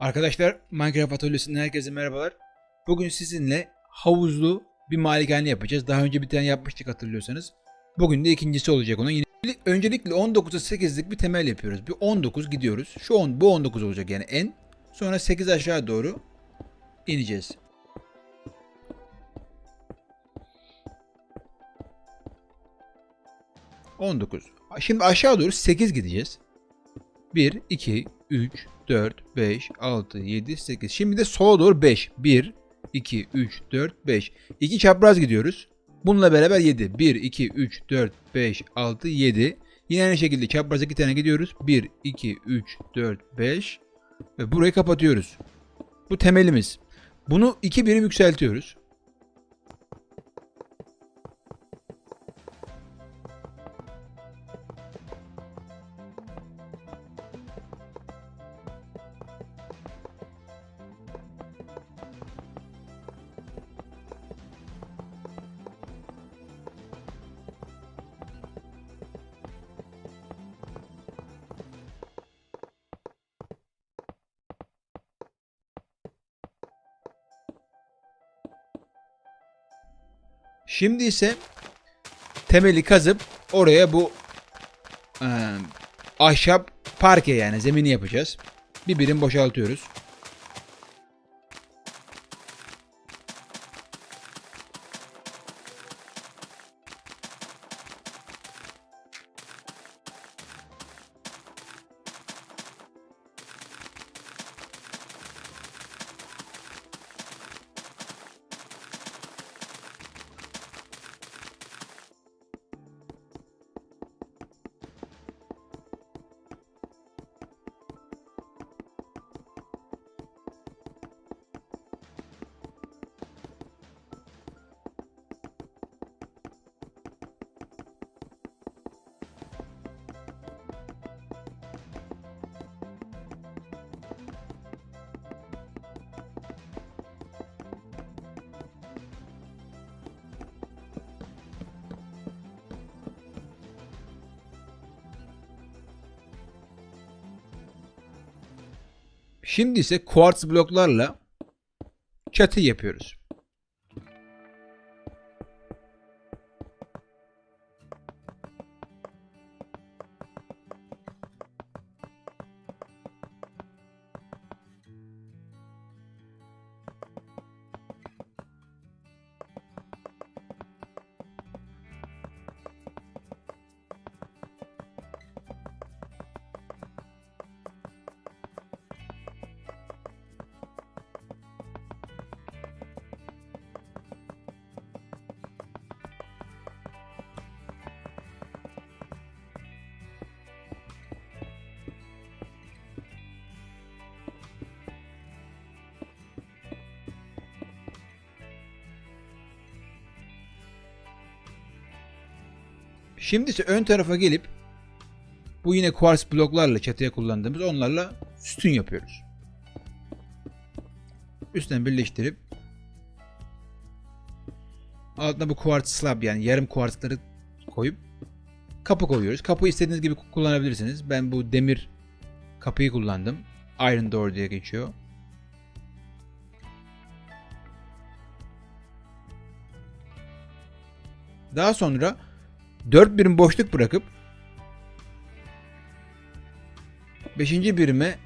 Arkadaşlar Minecraft Atölyesi'nden herkese merhabalar. Bugün sizinle havuzlu bir malikane yapacağız. Daha önce bir tane yapmıştık hatırlıyorsanız. Bugün de ikincisi olacak onun. Öncelikle 19'a 8'lik bir temel yapıyoruz. Bir 19 gidiyoruz. Şu 10 bu 19 olacak yani en. Sonra 8 aşağı doğru ineceğiz. ...19. Şimdi aşağı doğru 8 gideceğiz. 1, 2, 3, 4, 5, 6, 7, 8. Şimdi de sola doğru 5. 1, 2, 3, 4, 5. 2 çapraz gidiyoruz. Bununla beraber 7. 1, 2, 3, 4, 5, 6, 7. Yine aynı şekilde çapraz 2 tane gidiyoruz. 1, 2, 3, 4, 5. Ve burayı kapatıyoruz. Bu temelimiz. Bunu 2 birim yükseltiyoruz. Şimdi ise temeli kazıp oraya bu e, ahşap parke yani zemini yapacağız. Bir birim boşaltıyoruz. Şimdi ise kuartz bloklarla çatı yapıyoruz. Şimdi ise ön tarafa gelip bu yine kuartz bloklarla çatıya kullandığımız onlarla sütun yapıyoruz. Üstten birleştirip altına bu kuartz slab yani yarım kuartzları koyup kapı koyuyoruz. Kapı istediğiniz gibi kullanabilirsiniz. Ben bu demir kapıyı kullandım. Iron Door diye geçiyor. Daha sonra 4 birim boşluk bırakıp 5. birime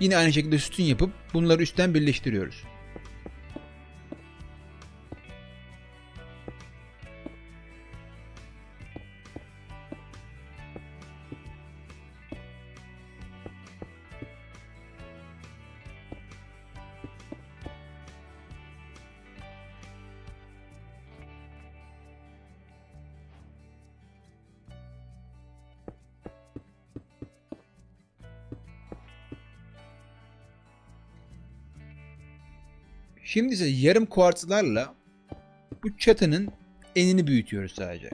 yine aynı şekilde sütun yapıp bunları üstten birleştiriyoruz. Şimdi ise yarım kuartzlarla bu çatının enini büyütüyoruz sadece.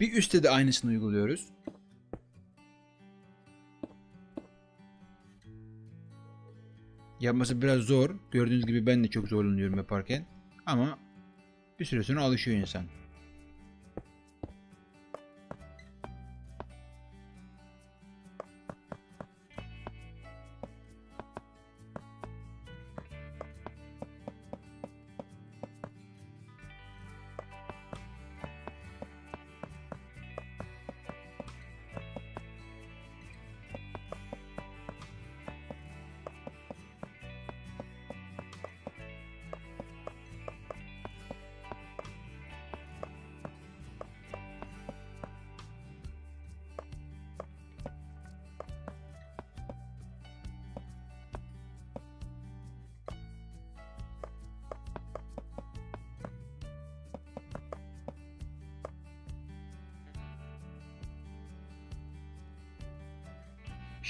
Bir üstte de aynısını uyguluyoruz. Yapması biraz zor. Gördüğünüz gibi ben de çok zorlanıyorum yaparken. Ama bir süre sonra alışıyor insan.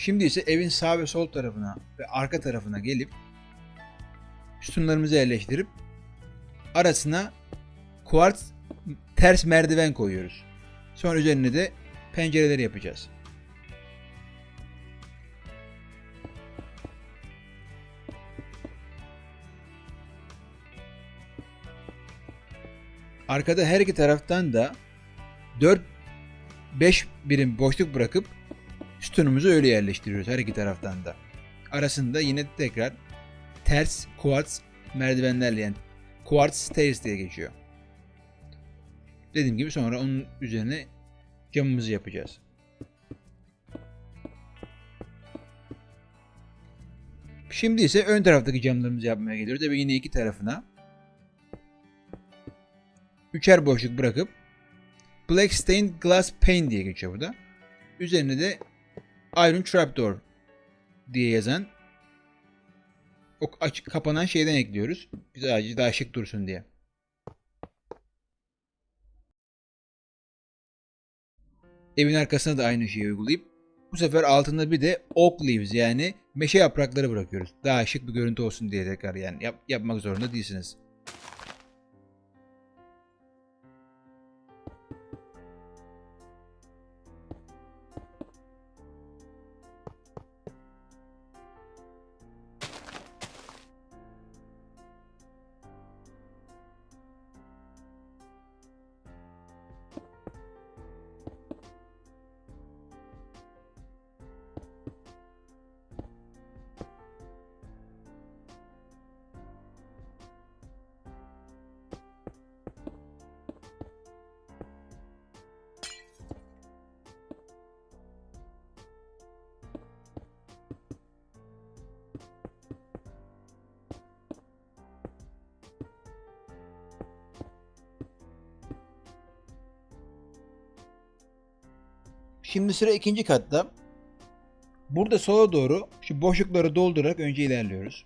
Şimdi ise evin sağ ve sol tarafına ve arka tarafına gelip sütunlarımızı yerleştirip arasına kuartz ters merdiven koyuyoruz. Sonra üzerine de pencereleri yapacağız. Arkada her iki taraftan da 4 5 birim boşluk bırakıp sütunumuzu öyle yerleştiriyoruz her iki taraftan da. Arasında yine tekrar ters kuartz merdivenlerle yani kuartz stairs diye geçiyor. Dediğim gibi sonra onun üzerine camımızı yapacağız. Şimdi ise ön taraftaki camlarımızı yapmaya geliyoruz. Tabii yine iki tarafına üçer boşluk bırakıp Black Stained Glass Pane diye geçiyor burada. Üzerine de Iron Trapdoor diye yazan o açık kapanan şeyden ekliyoruz. Güzelce daha şık dursun diye. Evin arkasına da aynı şeyi uygulayıp bu sefer altında bir de oak leaves yani meşe yaprakları bırakıyoruz. Daha şık bir görüntü olsun diye tekrar yani yap, yapmak zorunda değilsiniz. Şimdi sıra ikinci katta. Burada sola doğru şu boşlukları doldurarak önce ilerliyoruz.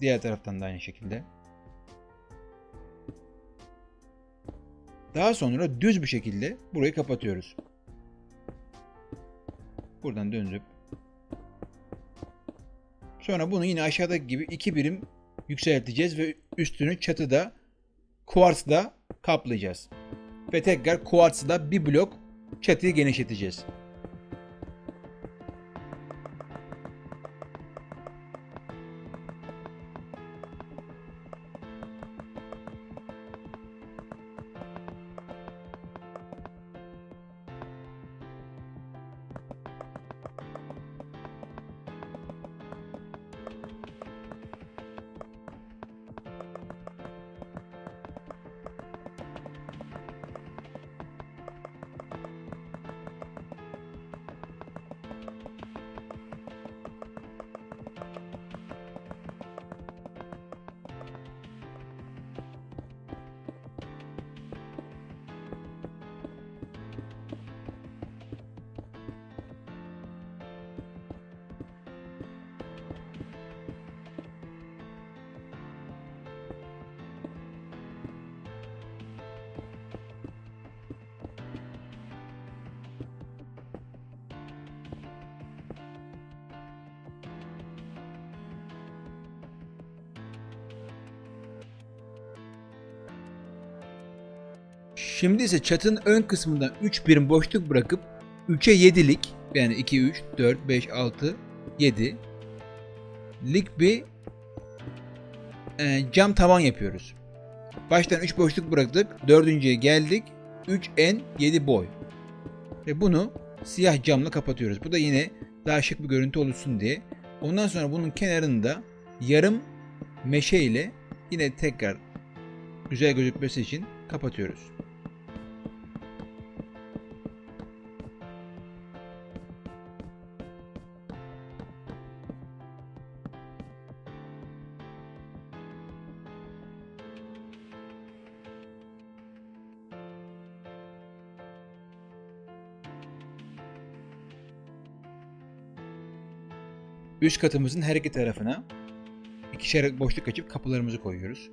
Diğer taraftan da aynı şekilde. Daha sonra düz bir şekilde burayı kapatıyoruz. Buradan döndürüp sonra bunu yine aşağıdaki gibi iki birim yükselteceğiz ve üstünü çatıda kuartsla kaplayacağız. Ve tekrar kuartsla bir blok çatıyı genişleteceğiz. Şimdi ise çatının ön kısmından 3 birim boşluk bırakıp 3'e 7'lik yani 2, 3, 4, 5, 6, 7 lik bir e, cam tavan yapıyoruz. Baştan 3 boşluk bıraktık. Dördüncüye geldik. 3 en 7 boy. Ve bunu siyah camla kapatıyoruz. Bu da yine daha şık bir görüntü oluşsun diye. Ondan sonra bunun kenarında yarım meşe ile yine tekrar güzel gözükmesi için kapatıyoruz. Üst katımızın her iki tarafına ikişer boşluk açıp kapılarımızı koyuyoruz.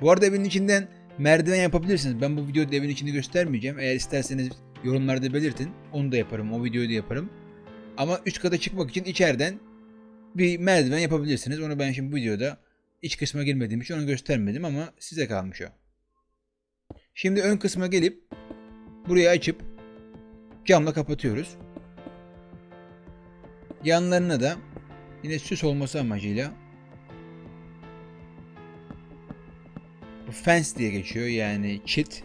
Bu arada evin içinden merdiven yapabilirsiniz. Ben bu videoda evin içini göstermeyeceğim. Eğer isterseniz yorumlarda belirtin. Onu da yaparım. O videoyu da yaparım. Ama üst kata çıkmak için içeriden bir merdiven yapabilirsiniz. Onu ben şimdi bu videoda iç kısma girmediğim için onu göstermedim ama size kalmış o. Şimdi ön kısma gelip burayı açıp camla kapatıyoruz. Yanlarına da yine süs olması amacıyla bu fence diye geçiyor yani çit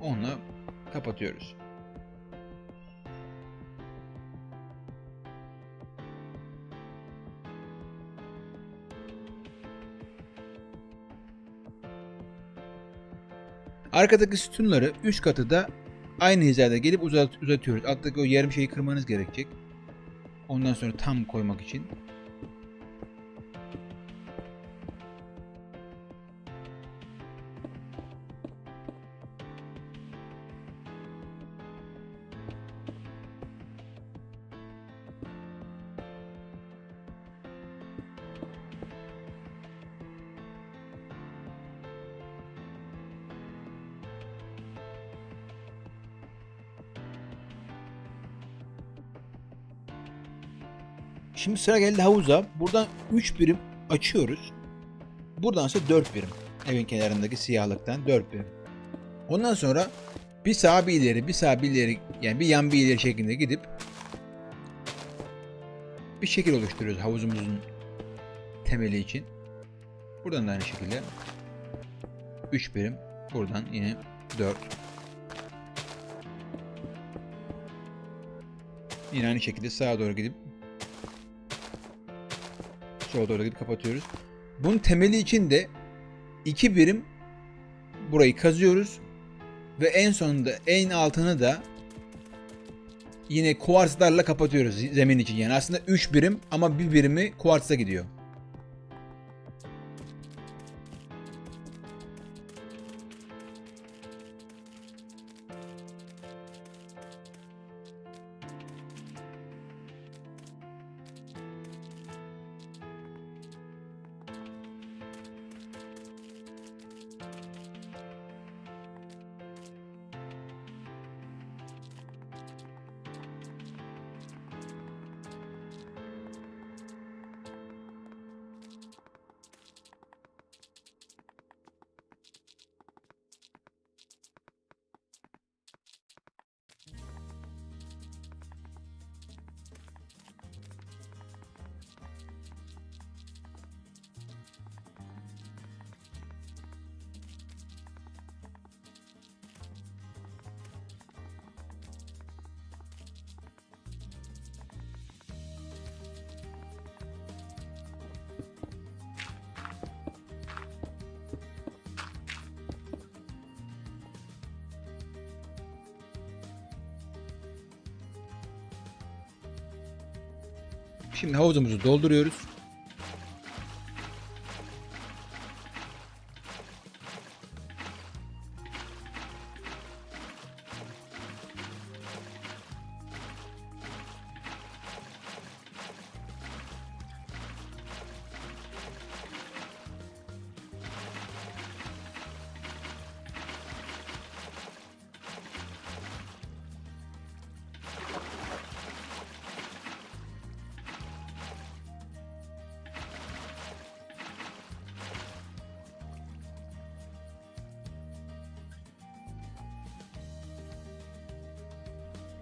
onu kapatıyoruz. Arkadaki sütunları üst katı da aynı hizada gelip uzat, uzatıyoruz. Alttaki o yarım şeyi kırmanız gerekecek. Ondan sonra tam koymak için. Şimdi sıra geldi havuza. Buradan 3 birim açıyoruz. Buradan ise 4 birim. Evin kenarındaki siyahlıktan 4 birim. Ondan sonra bir sağa bir ileri, bir sağa bir ileri yani bir yan bir ileri şeklinde gidip bir şekil oluşturuyoruz havuzumuzun temeli için. Buradan da aynı şekilde 3 birim. Buradan yine 4. Yine aynı şekilde sağa doğru gidip sola doğru gidip kapatıyoruz. Bunun temeli için de iki birim burayı kazıyoruz ve en sonunda en altını da yine kuvarslarla kapatıyoruz zemin için. Yani aslında 3 birim ama bir birimi kuvarsa gidiyor. Şimdi havuzumuzu dolduruyoruz.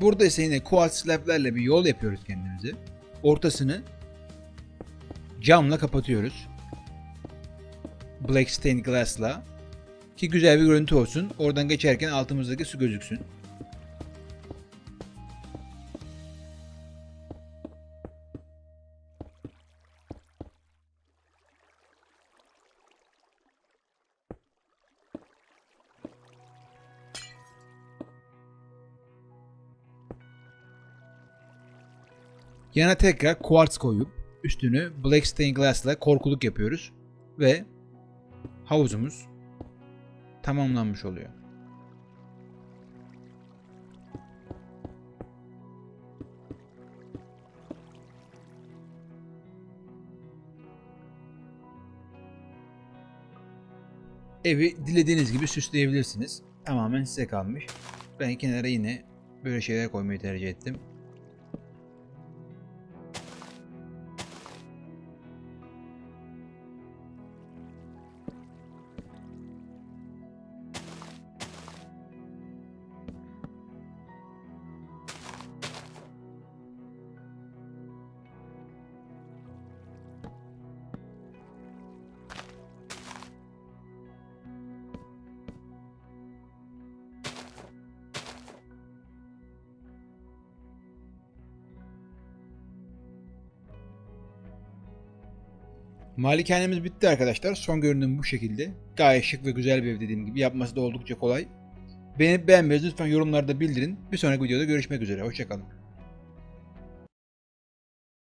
Burada ise yine quartz slab'lerle bir yol yapıyoruz kendimize. Ortasını camla kapatıyoruz. Black stained glass'la ki güzel bir görüntü olsun. Oradan geçerken altımızdaki su gözüksün. Yana tekrar quartz koyup üstünü black stained glass ile korkuluk yapıyoruz ve havuzumuz tamamlanmış oluyor. Evi dilediğiniz gibi süsleyebilirsiniz. Tamamen size kalmış. Ben kenara yine böyle şeyler koymayı tercih ettim. Malikanemiz bitti arkadaşlar. Son görünüm bu şekilde. Gayet şık ve güzel bir ev dediğim gibi. Yapması da oldukça kolay. Beğenip beğenmeyi lütfen yorumlarda bildirin. Bir sonraki videoda görüşmek üzere. Hoşçakalın.